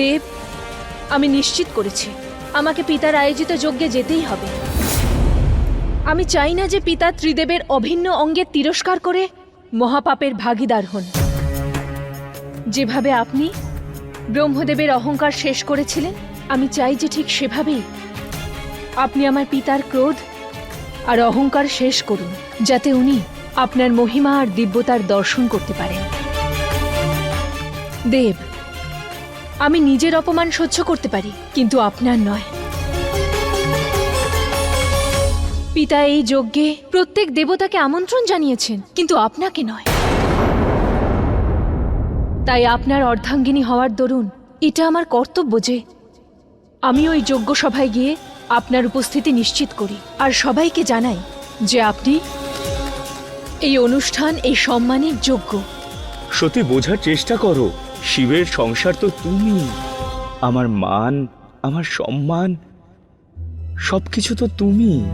দেব, আমি নিশ্চিত করেছি। আমাকে পিতার আয়োজিত যজ্ঞে যেতেই হবে। আমি চাই না যে পিতা ত্রিদেবের অভিন্ন অঙ্গের তিরস্কার করে মহাপাপের ভাগীদার হন। যেভাবে আপনি ব্রহ্মদেবের অহংকার শেষ করেছিলেন, আমি চাই যে ঠিক সেভাবেই আপনি আমার পিতার ক্রোধ আর অহংকার শেষ করুন, যাতে উনি আপনার মহিমা আর দিব্যতার দর্শন করতে পারেন। দেব আমি নিজের অপমান সহ্য করতে পারি, কিন্তু আপনার নয়। পিতা এই যজ্ঞে প্রত্যেক দেবতাকে আমন্ত্রণ জানিয়েছেন, কিন্তু আপনাকে নয়। তাই আপনার অর্ধাঙ্গিনী হওয়ার দরুন এটা আমার কর্তব্য যে আমি ওই যজ্ঞ সভায় গিয়ে আপনার উপস্থিতি নিশ্চিত করি আর সবাইকে জানাই যে আপনি এই অনুষ্ঠান, এই সম্মানের যোগ্য। সত্যি বোঝার চেষ্টা করো। শিবের সংসার তো তুমি। আমার মান, আমার সম্মান, সবকিছু তো তুমি।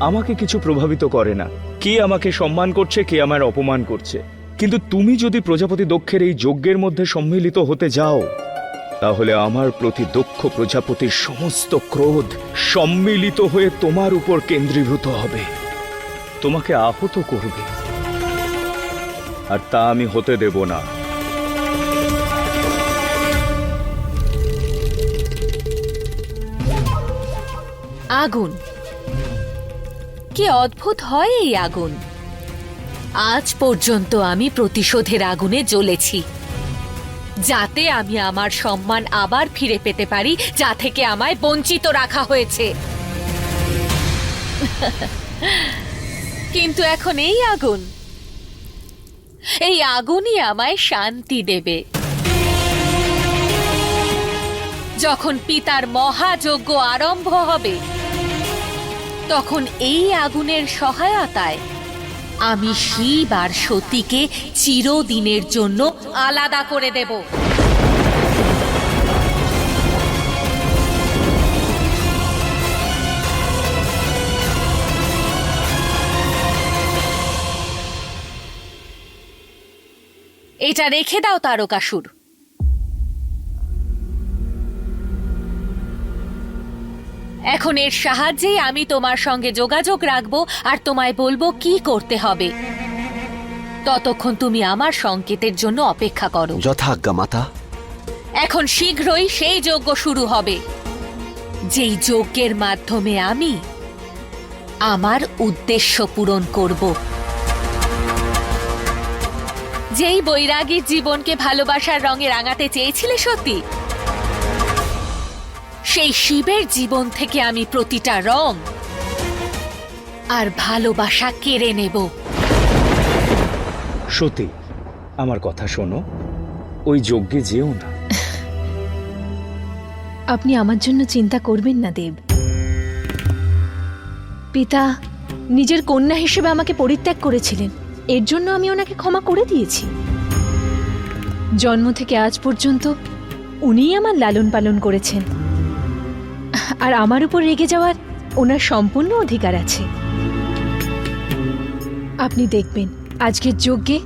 আমাকে কিছু প্রভাবিত করে না। কে আমাকে সম্মান করছে, কে আমার অপমান করছে। কিন্তু তুমি যদি প্রজাপতি দক্ষের এই যজ্ঞের মধ্যে সম্মিলিত হতে যাও, তাহলে আমার প্রতি দক্ষ প্রজাপতির সমস্ত ক্রোধ সম্মিলিত হয়ে তোমার উপর কেন্দ্রীভূত হবে। তোমাকে আহত করবে। আর তা আমি হতে দেব না। আগুন। কি অদ্ভুত হয় এই আগুন? আজ পর্যন্ত আমি প্রতিশোধের আগুনে জ্বলেছি। যাতে আমি আমার সম্মান আবার ফিরে পেতে পারি, যা থেকে আমায় বঞ্চিত রাখা হয়েছে। কিন্তু এখন এই আগুন? এই আগুনই আমায় শান্তি দেবে। যখন পিতার মহাযজ্ঞ আরম্ভ হবে তখন এই আগুনের সহায়তায় আমি শিব আর সতীকে চিরদিনের জন্য আলাদা করে দেব। এটা রেখে দাও তারকাসুর। এখন এর সাহায্যেই আমি তোমার সঙ্গে যোগাযোগ রাখব আর তোমায় বলব কি করতে হবে। ততক্ষণ তুমি আমার সংকেতের জন্য অপেক্ষা করো। যথাজ্ঞা মাতা। এখন শীঘ্রই সেই যজ্ঞ শুরু হবে। যেই যজ্ঞের মাধ্যমে আমি আমার উদ্দেশ্য পূরণ করব। যেই বৈরাগীর জীবনকে ভালোবাসার রঙে রাঙাতে চেয়েছিলে সত্যি? সেই শিবের জীবন থেকে আমি প্রতিটা রং আর ভালোবাসা কেড়ে নেব। সতী আমার কথা শোনো। ওই যজ্ঞে যেও না। আপনি আমার জন্য চিন্তা করবেন না দেব। পিতা নিজের কন্যা হিসেবে আমাকে পরিত্যাগ করেছিলেন। এর জন্য আমি ওনাকে ক্ষমা করে দিয়েছি। জন্ম থেকে আজ পর্যন্ত উনিই আমার লালন পালন করেছেন। আর আমার উপর রেগে যাওয়ার ওনার সম্পূর্ণ অধিকার আছে। আপনি দেখবেন, আজকের যজ্ঞে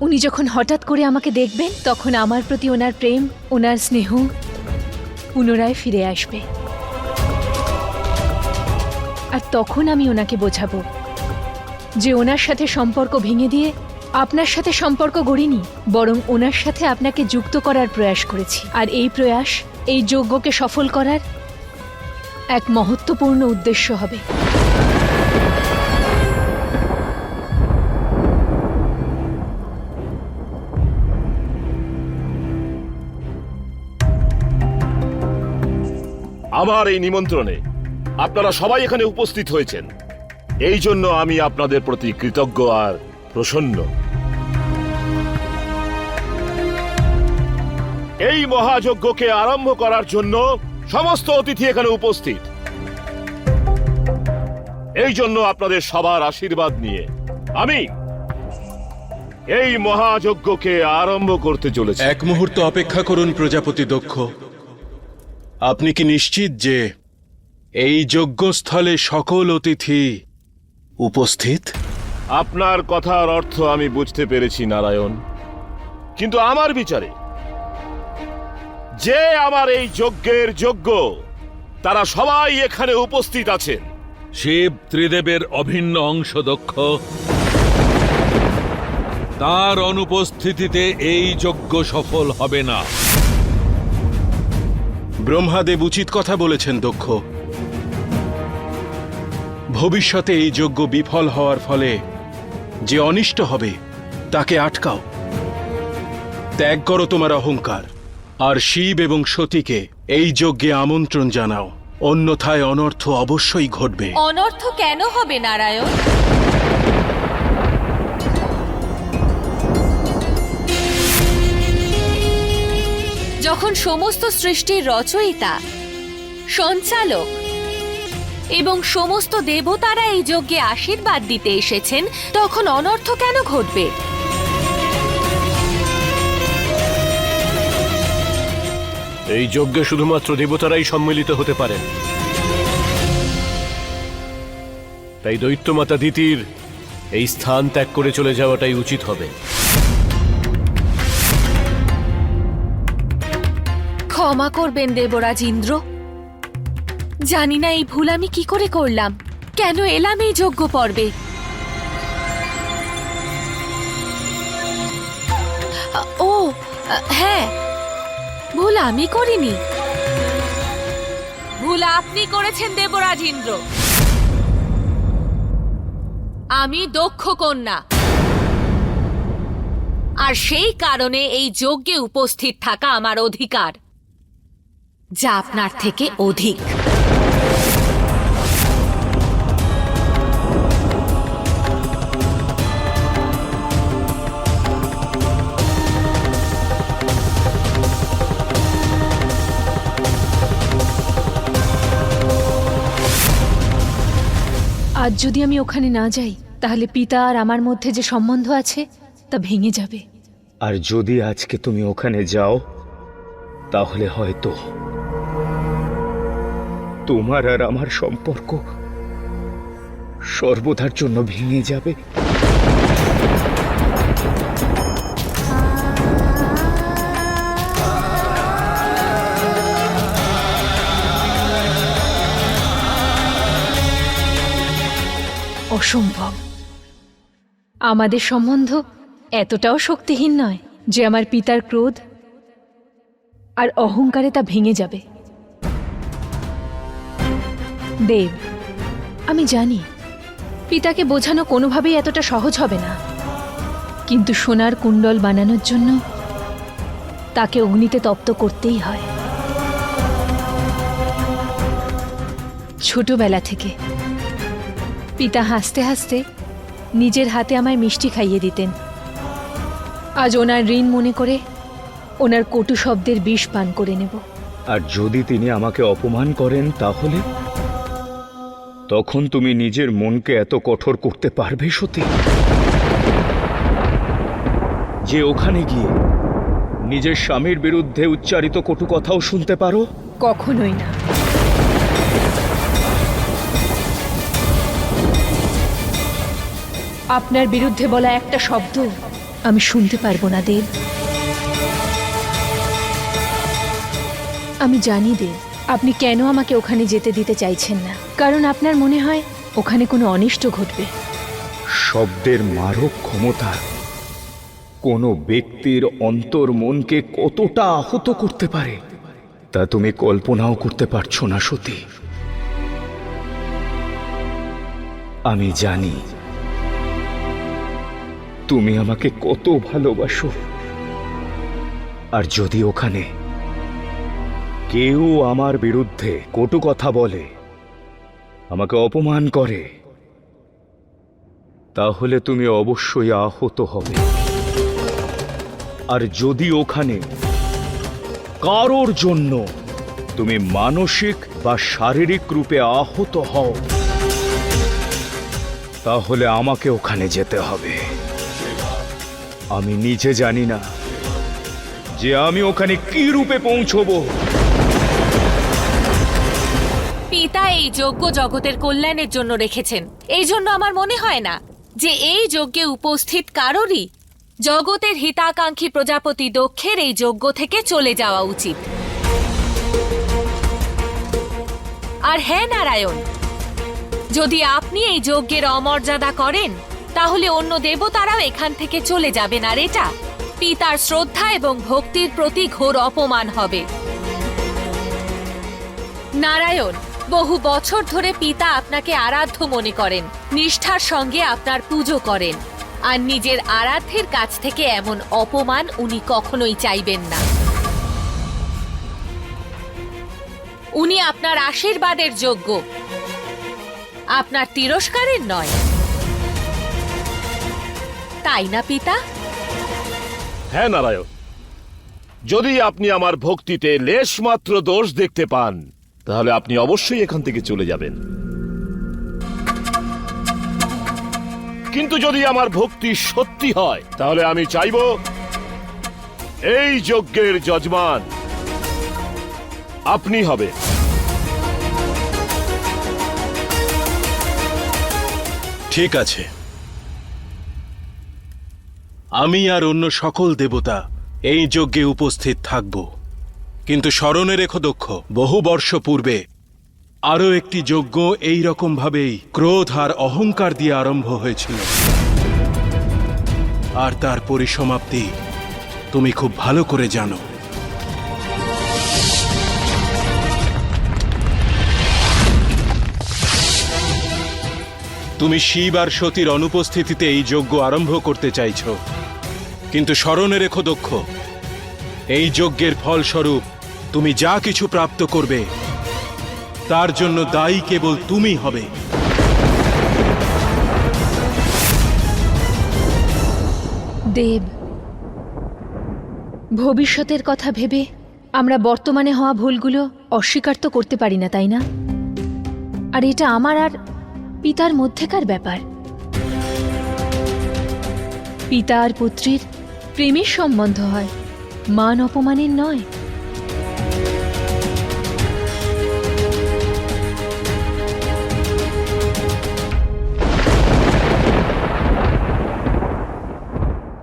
উনি যখন হঠাৎ করে আমাকে দেখবেন, তখন আমার প্রতি ওনার প্রেম, ওনার স্নেহ পুনরায় ফিরে আসবে। আর তখন আমি ওনাকে বোঝাবো যে ওনার সাথে সম্পর্ক ভেঙে দিয়ে আপনার সাথে সম্পর্ক গড়িনি, বরং ওনার সাথে আপনাকে যুক্ত করার প্রয়াস করেছি। আর এই প্রয়াস, এই যজ্ঞকে সফল করার এক মহত্বপূর্ণ উদ্দেশ্য হবে। আমার এই নিমন্ত্রণে আপনারা সবাই এখানে উপস্থিত হয়েছেন। এই জন্য আমি আপনাদের প্রতি কৃতজ্ঞ আর প্রসন্ন। এই মহাযজ্ঞকে আরম্ভ করার জন্য সমস্ত অতিথি এখানে উপস্থিত। এই জন্য আপনাদের সবার আশীর্বাদ নিয়ে আমি এই মহাযজ্ঞকে আরম্ভ করতে চলেছি। এক মুহূর্ত অপেক্ষা করুন প্রজাপতি দক্ষ। আপনি কি নিশ্চিত যে এই যজ্ঞস্থলে সকল অতিথি উপস্থিত? আপনার কথার অর্থ আমি বুঝতে পেরেছি নারায়ণ। কিন্তু আমার বিচারে যে আমার এই যজ্ঞের যোগ্য তারা সবাই এখানে উপস্থিত আছেন। শিব ত্রিদেবের অভিন্ন অংশ দক্ষ তার অনুপস্থিতিতে এই যজ্ঞ সফল হবে না। ব্রহ্মাদেব উচিত কথা বলেছেন দক্ষ। ভবিষ্যতে এই যজ্ঞ বিফল হওয়ার ফলে যে অনিষ্ট হবে তাকে আটকাও। ত্যাগ করো তোমার অহংকার। আর শিব এবং সতীকে এই যজ্ঞে আমন্ত্রণ জানাও। অন্যথায় অনর্থ অবশ্যই ঘটবে। অনর্থ কেন হবে, নারায়ণ? যখন সমস্ত সৃষ্টির রচয়িতা, সঞ্চালক এবং সমস্ত দেবতারা এই যজ্ঞে আশীর্বাদ দিতে এসেছেন, তখন অনর্থ কেন ঘটবে? এই যজ্ঞে শুধুমাত্র দেবতারাই সম্মিলিত হতে পারেন। তাই দৈত্যমাতা দিতির এই স্থান ত্যাগ করে চলে যাওয়াটাই উচিত হবে। ক্ষমা করবেন দেবরাজ ইন্দ্র। জানি না এই ভুল আমি কি করে করলাম। কেন এলাম এই যজ্ঞ পর্বে? ও হ্যাঁ ভুল আমি করিনি। ভুল আপনি করেছেন দেবরাজ ইন্দ্র আমি দক্ষ কন্যা। আর সেই কারণে এই যজ্ঞে উপস্থিত থাকা আমার অধিকার, যা আপনার থেকে অধিক। আজ যদি আমি ওখানে না যাই, তাহলে পিতা আর আমার মধ্যে যে সম্বন্ধ আছে, তা ভেঙে যাবে। আর যদি আজকে তুমি ওখানে যাও, তাহলে হয়তো তোমার আর আমার সম্পর্ক সর্বদার জন্য ভেঙে যাবে। অসম্ভব। আমাদের সম্বন্ধ এতটাও শক্তিহীন নয় যে আমার পিতার ক্রোধ আর অহংকারে তা ভেঙে যাবে। দেব, আমি জানি পিতাকে বোঝানো কোনোভাবেই এতটা সহজ হবে না। কিন্তু সোনার কুণ্ডল বানানোর জন্য তাকে অগ্নিতে তপ্ত করতেই হয়। ছোটবেলা থেকে পিতা হাসতে হাসতে নিজের হাতে আমায় মিষ্টি খাইয়ে দিতেন। আজ ওনার ঋণ মনে করে ওনার কটু শব্দের বিষ পান করে নেব। আর যদি তিনি আমাকে অপমান করেন তাহলে? তখন তুমি নিজের মনকে এত কঠোর করতে পারবে সত্যি যে ওখানে গিয়ে নিজের স্বামীর বিরুদ্ধে উচ্চারিত কটু কথাও শুনতে পারো? কখনোই না। আপনার বিরুদ্ধে বলা একটা শব্দ আমি শুনতে পারব না, দেব। আমি জানি, দেব, আপনি কেন আমাকে ওখানে যেতে দিতে চাইছেন না। কারণ আপনার মনে হয় ওখানে কোনো অনিষ্ট ঘটবে। শব্দের মারক ক্ষমতা কোনো ব্যক্তির অন্তর মনকে কতটা আহত করতে পারে, তা তুমি কল্পনাও করতে পারছ না, সতী। আমি জানি তুমি আমাকে কত ভালোবাসো। আর যদি ওখানে কেউ আমার বিরুদ্ধে কটু কথা বলে, আমাকে অপমান করে, তাহলে তুমি অবশ্যই আহত হবে। আর যদি ওখানে কারোর জন্য তুমি মানসিক বা শারীরিক রূপে আহত হও, তাহলে আমাকে ওখানে যেতে হবে। আমি নিজে জানি না যে আমি ওখানে কি রূপে পৌঁছবো। পিতা এই যজ্ঞ জগতের কল্যাণের জন্য রেখেছেন। এই জন্য আমার মনে হয় না যে এই যজ্ঞে উপস্থিত কারোরই জগতের হিতাকাঙ্ক্ষী প্রজাপতি দক্ষের এই যজ্ঞ থেকে চলে যাওয়া উচিত। আর হ্যাঁ নারায়ণ, যদি আপনি এই যজ্ঞের অমর্যাদা করেন তাহলে অন্য দেবতারাও এখান থেকে চলে যাবেন আর এটা পিতার শ্রদ্ধা এবং ভক্তির প্রতি ঘোর অপমান হবে। নারায়ণ, বহু বছর ধরে পিতা আপনাকে আরাধ্য মনে করেন, নিষ্ঠার সঙ্গে আপনার পুজো করেন, আর নিজের আরাধ্যের কাছ থেকে এমন অপমান উনি কখনোই চাইবেন না। উনি আপনার আশীর্বাদের যোগ্য। আপনার তিরস্কারের নয়। তাই না পিতা? হ্যাঁ নারায়ণ। যদি আপনি আমার ভক্তিতে লেশমাত্র দোষ দেখতে পান তাহলে আপনি অবশ্যই এখান থেকে চলে যাবেন। কিন্তু যদি আমার ভক্তি সত্যি হয় তাহলে আমি চাইব এই যজ্ঞের যজমান আপনি হবে ঠিক আছে। আমি আর অন্য সকল দেবতা এই যজ্ঞে উপস্থিত থাকব। কিন্তু স্মরণে রেখো দক্ষ বহু বর্ষ পূর্বে আরও একটি যজ্ঞ এই রকম ভাবেই ক্রোধ আর অহংকার দিয়ে আরম্ভ হয়েছিল। আর তার পরিসমাপ্তি তুমি খুব ভালো করে জানো। তুমি শিব আর সতীর অনুপস্থিতিতে এই যজ্ঞ আরম্ভ করতে চাইছ। কিন্তু স্মরণে রেখো দক্ষ এই যজ্ঞের ফলস্বরূপ তুমি যা কিছু প্রাপ্ত করবে, তার জন্য দায়ী কেবল তুমি হবে। দেব, ভবিষ্যতের কথা ভেবে আমরা বর্তমানে হওয়া ভুলগুলো অস্বীকার তো করতে পারি না, তাই না? আর এটা আমার আর পিতার মধ্যেকার ব্যাপার। পিতা আর পুত্রীর প্রেমের সম্বন্ধ হয়। মান অপমানের নয়।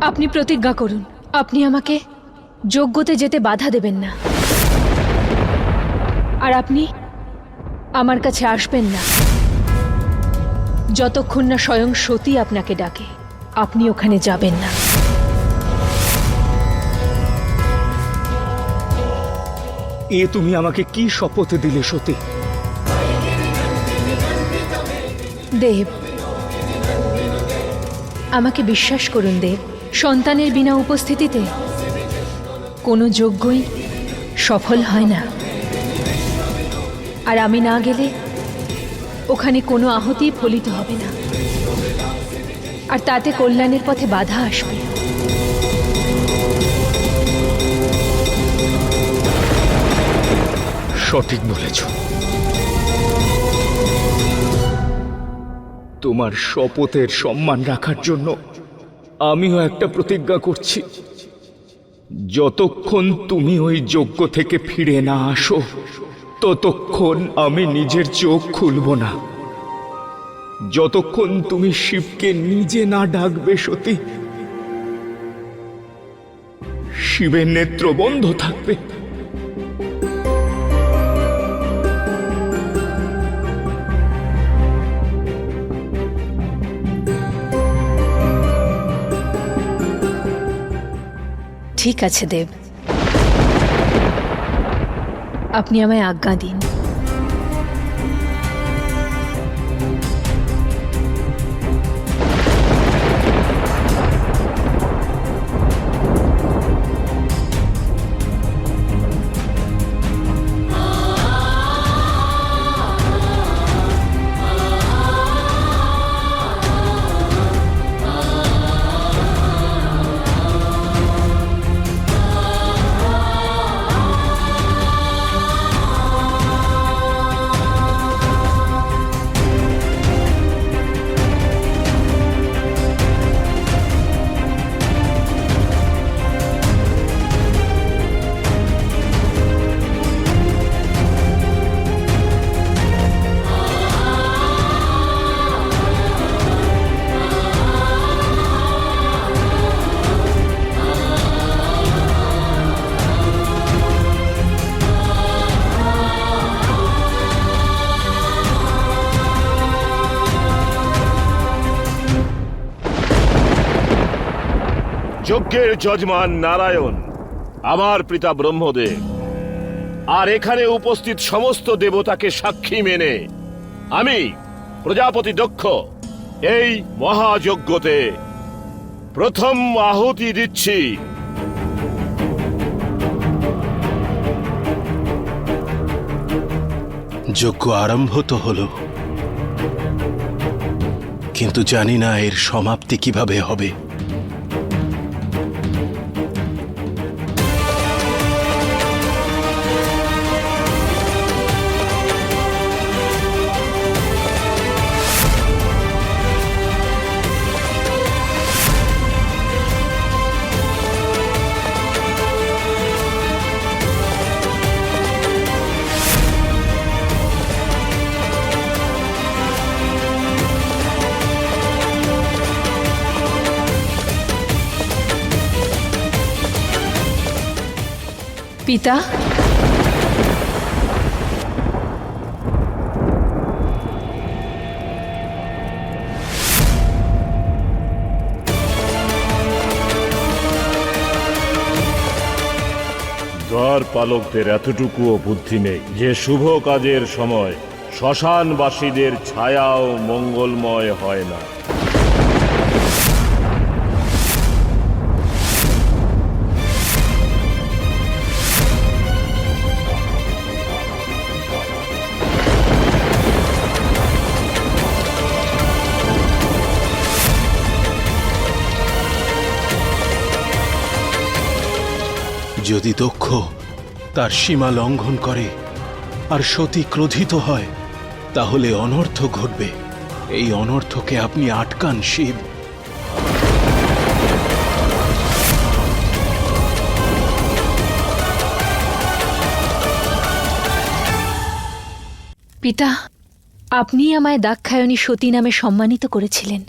আপনি প্রতিজ্ঞা করুন, আপনি আমাকে যোগ্যতে যেতে বাধা দেবেন না। আর আপনি আমার কাছে আসবেন না। যতক্ষণ না স্বয়ং সতী আপনাকে ডাকে, আপনি ওখানে যাবেন না। এ তুমি আমাকে কি শপথ দিলে সতী? দেব, আমাকে বিশ্বাস করুন দেব, সন্তানের বিনা উপস্থিতিতে কোনো যজ্ঞই সফল হয় না। আর আমি না গেলে ওখানে কোনো আহতি ফলিত হবে না। আর তাতে কল্যাণের পথে বাধা আসবে। সঠিক বলেছ। তোমার শপথের সম্মান রাখার জন্য আমিও একটা প্রতিজ্ঞা করছি। যতক্ষণ তুমি ওই যজ্ঞ থেকে ফিরে না আসো, ততক্ষণ আমি নিজের চোখ খুলব না। যতক্ষণ তুমি শিবকে নিজে না ডাকবে সতী, শিবের নেত্র বন্ধ থাকবে। ঠিক আছে দেব আপনি আমায় আজ্ঞা দিন যজমান নারায়ণ, আমার পিতা ব্রহ্মদেব, আর এখানে উপস্থিত সমস্ত দেবতাকে সাক্ষী মেনে আমি প্রজাপতি দক্ষ এই মহাযজ্ঞতে প্রথম আহুতি দিচ্ছি। যজ্ঞ আরম্ভ তো হলো, কিন্তু জানি না এর সমাপ্তি কীভাবে হবে। পিতা দ্বার পালকদের এতটুকুও বুদ্ধি নেই যে শুভ কাজের সময় শ্মশানবাসীদের ছায়াও মঙ্গলময় হয় না। যদি দক্ষ, তার সীমা লঙ্ঘন করে আর সতী ক্রোধিত হয়, তাহলে অনর্থ ঘটবে। এই অনর্থকে আপনি আটকান, শিব। পিতা, আপনি আমায় দাক্ষায়ণী সতী নামে সম্মানিত করেছিলেন।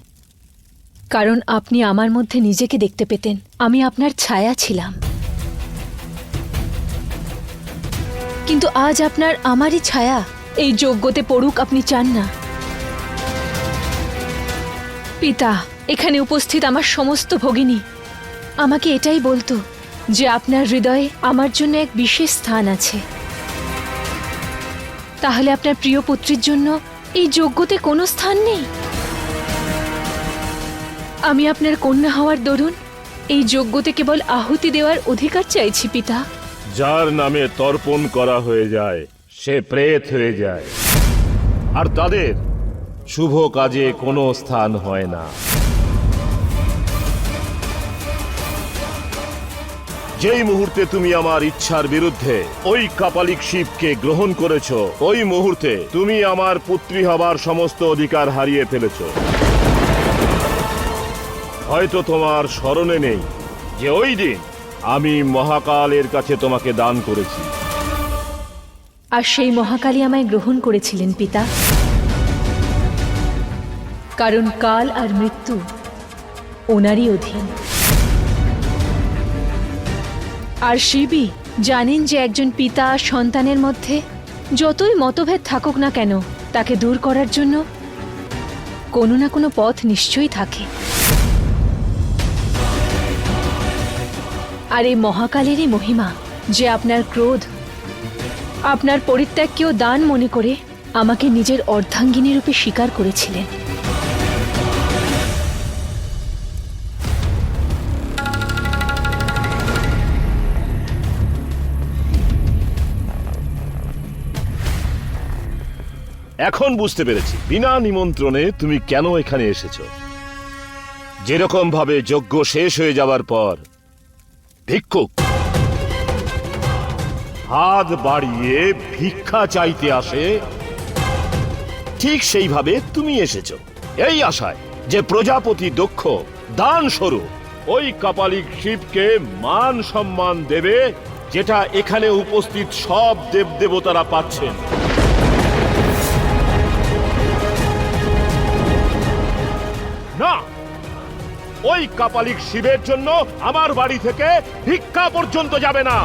কারণ আপনি আমার মধ্যে নিজেকে দেখতে পেতেন, আমি আপনার ছায়া ছিলাম। কিন্তু আজ আপনার আমারই ছায়া। এই যোগ্যতে পড়ুক আপনি চান না। পিতা, এখানে উপস্থিত আমার সমস্ত ভগিনী। আমাকে এটাই বলতো যে আপনার হৃদয়ে আমার জন্য এক বিশেষ স্থান আছে। তাহলে আপনার প্রিয় পুত্রীর জন্য এই যজ্ঞতে কোনো স্থান নেই? আমি আপনার কন্যা হওয়ার দরুন এই যোগ্যতে কেবল আহুতি দেওয়ার অধিকার চাইছি, পিতা। যার নামে তর্পণ করা হয়ে যায়, সে প্রেত হয়ে যায়। আর তাদের শুভ কাজে কোনো স্থান হয় না। যেই মুহূর্তে তুমি আমার ইচ্ছার বিরুদ্ধে ওই কাপালিক শিবকে গ্রহণ করেছ, ওই মুহূর্তে তুমি আমার পুত্রী হবার সমস্ত অধিকার হারিয়ে ফেলেছ। হয়তো তোমার স্মরণে নেই যে ওই দিন আমি মহাকালের কাছে তোমাকে দান করেছি। আর সেই মহাকালী আমায় গ্রহণ করেছিলেন, পিতা। কারণ কাল আর মৃত্যু ওনারই অধীন। আর শিবই জানেন যে একজন পিতা সন্তানের মধ্যে যতই মতভেদ থাকুক না কেন, তাকে দূর করার জন্য কোনো না কোনো পথ নিশ্চয়ই থাকে। আর এই মহাকালেরই মহিমা যে আপনার ক্রোধ, আপনার পরিত্যাগকেও দান মনে করে আমাকে নিজের অর্ধাঙ্গিনী রূপে স্বীকার করেছিলেন। এখন বুঝতে পেরেছি, বিনা নিমন্ত্রণে তুমি কেন এখানে এসেছ। যেরকম ভাবে যজ্ঞ শেষ হয়ে যাবার পর ভিক্ষুক। হাত বাড়িয়ে ভিক্ষা চাইতে আসে। ঠিক সেইভাবে তুমি এসেছ। এই আশায় যে প্রজাপতি দক্ষ দান স্বরূপ ওই কাপালিক শিবকে মান সম্মান দেবে, যেটা এখানে উপস্থিত সব দেবদেবতারা পাচ্ছেন। না ওই কাপালিক শিবের জন্য আমার বাড়ি থেকে ভিক্ষা পর্যন্ত যাবে না।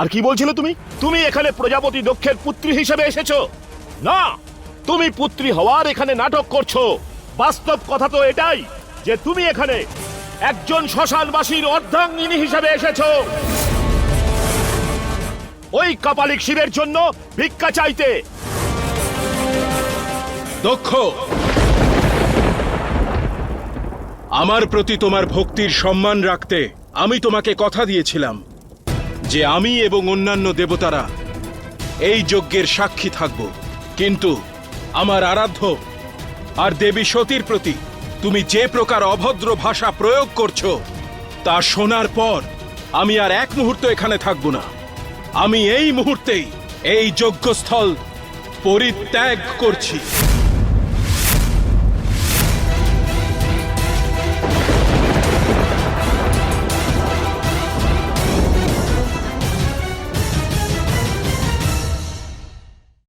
আর কি বলছিলে তুমি? তুমি এখানে প্রজাপতি দক্ষের পুত্রী হিসেবে এসেছ? না, তুমি পুত্রী হওয়ার এখানে নাটক করছ। বাস্তব কথা তো এটাই যে তুমি এখানে একজন শ্মশানবাসীর অর্ধাঙ্গিনী হিসেবে এসেছ। ওই কপালিক শিবের জন্য ভিক্ষা চাইতে। দক্ষ। আমার প্রতি তোমার ভক্তির সম্মান রাখতে আমি তোমাকে কথা দিয়েছিলাম যে আমি এবং অন্যান্য দেবতারা এই যজ্ঞের সাক্ষী থাকব। কিন্তু আমার আরাধ্য আর দেবী সতীর প্রতি তুমি যে প্রকার অভদ্র ভাষা প্রয়োগ করছ, তা শোনার পর আমি আর এক মুহূর্ত এখানে থাকব না। আমি এই মুহূর্তেই এই যজ্ঞস্থল পরিত্যাগ করছি।